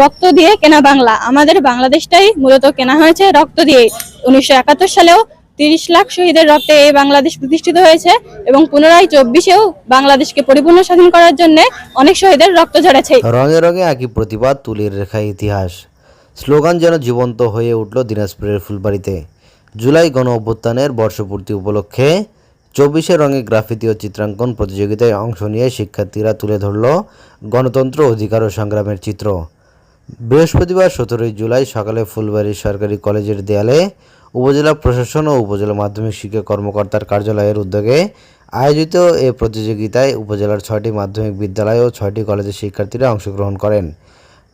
রক্ত দিয়ে কেনা বাংলা। আমাদের বাংলাদেশটাই মূলত কেনা হয়েছে রক্ত দিয়ে। উনিশশো একাত্তর সালেও তিরিশ লাখ শহীদের রক্তে এই বাংলাদেশ প্রতিষ্ঠিত হয়েছে এবং পুনরায় চব্বিশেও বাংলাদেশকে পরিপূর্ণ স্বাধীন করার জন্য অনেক শহীদের রক্ত ঝরেছে। রঙে রঙে একই প্রতিবাদ, তুলির রেখা ইতিহাস। স্লোগান যেন জীবন্ত হয়ে উঠল দিনাজপুরের ফুলবাড়িতে। জুলাই গণ অভ্যুত্থানের বর্ষপূর্তি উপলক্ষে চব্বিশে রঙে গ্রাফিতি ও চিত্রাঙ্কন প্রতিযোগিতায় অংশ নিয়ে শিক্ষার্থীরা তুলে ধরল গণতন্ত্র অধিকার ও সংগ্রামের চিত্র। বৃহস্পতিবার সতেরোই জুলাই সকালে ফুলবাড়ি সরকারি কলেজের দেয়ালে উপজেলা প্রশাসন ও উপজেলা মাধ্যমিক শিক্ষা কর্মকর্তার কার্যালয়ের উদ্যোগে আয়োজিত এ প্রতিযোগিতায় উপজেলার ছয়টি মাধ্যমিক বিদ্যালয় ও ছয়টি কলেজের শিক্ষার্থীরা অংশগ্রহণ করেন।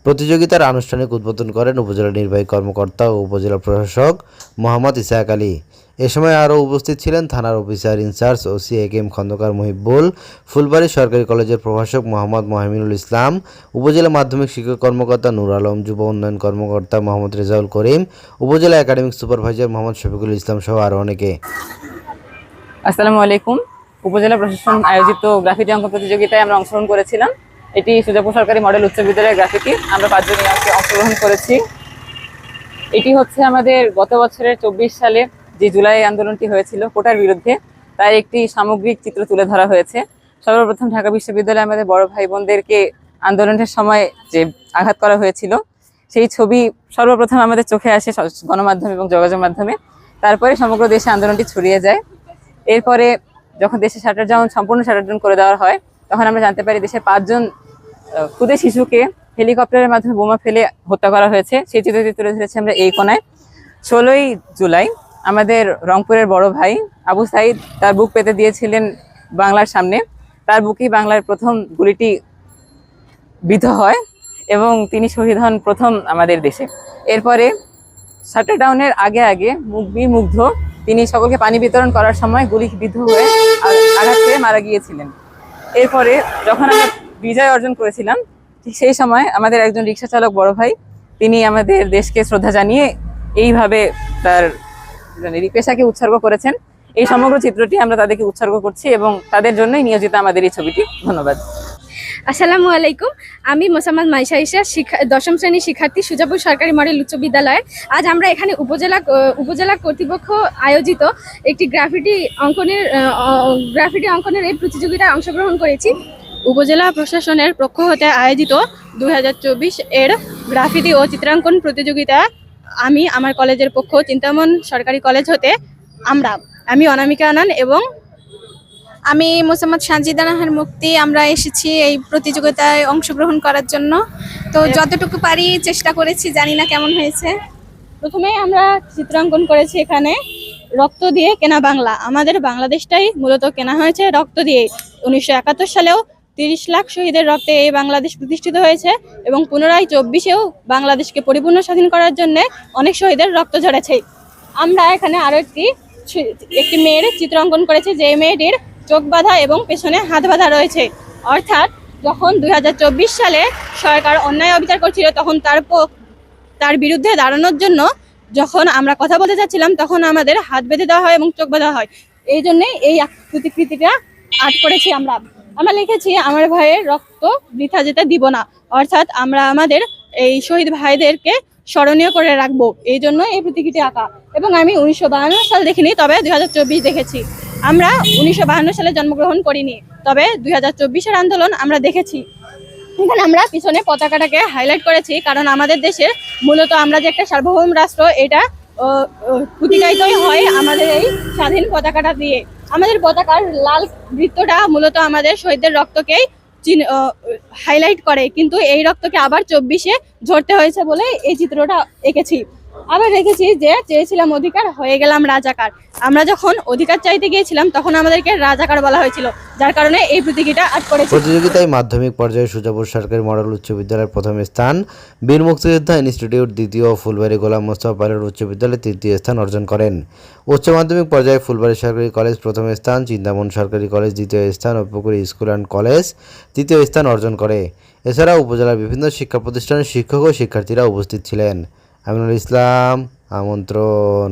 প্রতিযোগিতার আনুষ্ঠানিক উদ্বোধন করেন উপজেলা নির্বাহী কর্মকর্তা ও উপজেলা প্রশাসক মোহাম্মদ ইসাহাক আলী। এ সময় আরও উপস্থিত ছিলেন থানার officer in-charge OC A M Khandakar Mohibul, Phulbari সরকারি কলেজের প্রভাষক মোহাম্মদ মহামিনুল ইসলাম, উপজেলা মাধ্যমিক শিক্ষক কর্মকর্তা নূর আলম, যুব উন্নয়ন কর্মকর্তা মোহাম্মদ রেজাউল করিম, উপজেলা একাডেমিক সুপারভাইজার মোহাম্মদ শফিকুল ইসলাম সহ আরও অনেকে। আসসালামু আলাইকুম। উপজেলা প্রশাসন আয়োজিত গ্রাফিতি অঙ্কন প্রতিযোগিতায় আমরা অংশগ্রহণ করেছিলাম। এটি সুজাপুর সরকারি মডেল উচ্চ বিদ্যালয়ের গ্রাফিতি। আমরা পাঁচজনই আজকে অংশগ্রহণ করেছি। এটি হচ্ছে আমাদের গত বছরের চব্বিশ সালে যে জুলাই আন্দোলনটি হয়েছিল কোটার বিরুদ্ধে তার একটি সামগ্রিক চিত্র তুলে ধরা হয়েছে। সর্বপ্রথম ঢাকা বিশ্ববিদ্যালয়ে আমাদের বড় ভাই বোনদেরকে আন্দোলনের সময় যে আঘাত করা হয়েছিল, সেই ছবি সর্বপ্রথম আমাদের চোখে আসে গণমাধ্যম এবং যোগাযোগ মাধ্যমে। তারপরে সমগ্র দেশে আন্দোলনটি ছড়িয়ে যায়। এরপরে যখন দেশে শাটার ডাউন, সম্পূর্ণ শাটার ডাউন করে দেওয়া হয়, তখন আমরা জানতে পারি দেশের পাঁচজন ক্ষুদে শিশুকে হেলিকপ্টারের মাধ্যমে বোমা ফেলে হত্যা করা হয়েছে। সেই চিত্রটি তুলে ধরেছি আমরা এই কোনায় ষোলোই জুলাই আমাদের রংপুরের বড় ভাই আবু সাইদ তার বুক পেতে দিয়েছিলেন বাংলার সামনে। তার বুকেই বাংলার প্রথম গুলিটি বিধ হয় এবং তিনি শহীদ হন প্রথম আমাদের দেশে। এরপরে শাটার ডাউনের আগে আগে মুখ বিমুগ্ধ তিনি সকলকে পানি বিতরণ করার সময় গুলি বিদ্ধ হয়ে আঘাত পেয়ে মারা গিয়েছিলেন। এরপরে যখন আমরা বিজয় অর্জন করেছিলাম। ঠিক সেই সময় আমাদের একজন রিক্সা চালক বড় ভাই, তিনি আমাদের দেশকে শ্রদ্ধা জানিয়ে এইভাবে তার মানে পেশাকে উৎসর্গ করেছেন। এই সমগ্র চিত্রটি আমরা তাদেরকে উৎসর্গ করছি এবং তাদের জন্যই নিয়োজিত আমাদের এই ছবিটি। ধন্যবাদ। আসসালামু আলাইকুম। আমি মোসাম্মদ মাইশা ইসা শিক্ষা দশম শ্রেণির শিক্ষার্থী, সুজাপুর সরকারি মডেল উচ্চ বিদ্যালয়ের আজ আমরা এখানে উপজেলা উপজেলা কর্তৃপক্ষ আয়োজিত একটি গ্রাফিটি অঙ্কনের গ্রাফিটি অঙ্কনের এই প্রতিযোগিতায় অংশগ্রহণ করেছি। উপজেলা প্রশাসনের পক্ষ হতে আয়োজিত দুই হাজার চব্বিশ এর গ্রাফিতি ও চিত্রাঙ্কন প্রতিযোগিতা আমি আমার কলেজের পক্ষ চিন্তামন সরকারি কলেজ হতে আমরা। আমি অনামিকা আনান এবং আমি মোসাম্মদ সানজিদা নাহার মুক্তি। আমরা এসেছি এই প্রতিযোগিতায় অংশগ্রহণ করার জন্য। তো যতটুকু পারি চেষ্টা করেছি জানি না কেমন হয়েছে। প্রথমে আমরা চিত্রাঙ্কন করেছি এখানে রক্ত দিয়ে কেনা বাংলা। আমাদের বাংলাদেশটাই মূলত কেনা হয়েছে রক্ত দিয়ে। উনিশশো একাত্তর সালেও তিরিশ লাখ শহীদের রক্তে এই বাংলাদেশ প্রতিষ্ঠিত হয়েছে এবং পুনরায় চব্বিশেও বাংলাদেশকে পরিপূর্ণ স্বাধীন করার জন্য অনেক শহীদের রক্ত ঝরেছে। আমরা এখানে আরও একটি একটি মেয়ের চিত্র অঙ্কন করেছি যে মেয়েটির চোখ বাঁধা এবং পেছনে হাত বাঁধা রয়েছে। অর্থাৎ যখন দু হাজার চব্বিশ সালে সরকার অন্যায় অবিচার করছিল, তখন তার তার বিরুদ্ধে দাঁড়ানোর জন্য যখন আমরা কথা বলতে যাচ্ছিলাম তখন আমাদের হাত বেঁধে দেওয়া হয় এবং চোখ বাঁধা হয়। এই জন্যই এই প্রতিকৃতিটা আর্ট করেছি আমরা। আমরা লিখেছি, আমার ভাইয়ের রক্ত বৃথা যেতে দিব না। অর্থাৎ আমরা আমাদের এই শহীদ ভাইদেরকে স্মরণীয় করে রাখব। এই জন্য এই প্রতিকৃতি আঁকা। এবং আমি উনিশশো সাল দেখিনি, তবে দুই হাজার চব্বিশ দেখেছি। আমরা উনিশশো সালে জন্মগ্রহণ করিনি, তবে দুই হাজার আন্দোলন আমরা দেখেছি। এখানে আমরা পিছনে পতাকাটাকে হাইলাইট করেছি, কারণ আমাদের দেশের মূলত আমরা যে একটা সার্বভৌম রাষ্ট্র, এটা আহ, হয় আমাদের এই স্বাধীন পতাকাটা দিয়ে। আমাদের পতাকার লাল বৃত্তটা মূলত আমাদের শহীদদের রক্তকেই হাইলাইট করে। কিন্তু এই রক্তকে আবার চব্বিশে ঝরতে হয়েছে বলে এই চিত্রটা এঁকেছি। আবার রেখেছি যে চেয়েছিলাম অধিকার, হয়ে গেলাম রাজাকার। আমরা যখন অধিকার চাইতে গিয়েছিলাম, তখন আমাদেরকে রাজাকার বলা হয়েছিল, যার কারণে এই প্রতীকীটা আর্ট করেছি প্রতিযোগিতায় মাধ্যমিক পর্যায়ে সুজাপুর সরকারি মডেল উচ্চ বিদ্যালয়ের প্রথম স্থান, বীর মুক্তিযোদ্ধা ইনস্টিটিউট দ্বিতীয়, ফুলবাড়ি গোলাম মোস্তফা পাইলট উচ্চ বিদ্যালয়ে তৃতীয় স্থান অর্জন করেন। উচ্চ মাধ্যমিক পর্যায়ে ফুলবাড়ি সরকারি কলেজ প্রথম স্থান, চিন্তামন সরকারি কলেজ দ্বিতীয় স্থান ও পুকুরি স্কুল অ্যান্ড কলেজ তৃতীয় স্থান অর্জন করে। এছাড়া উপজেলার বিভিন্ন শিক্ষা প্রতিষ্ঠানের শিক্ষক ও শিক্ষার্থীরা উপস্থিত ছিলেন। আমিনুল ইসলাম আমন্ত্রণ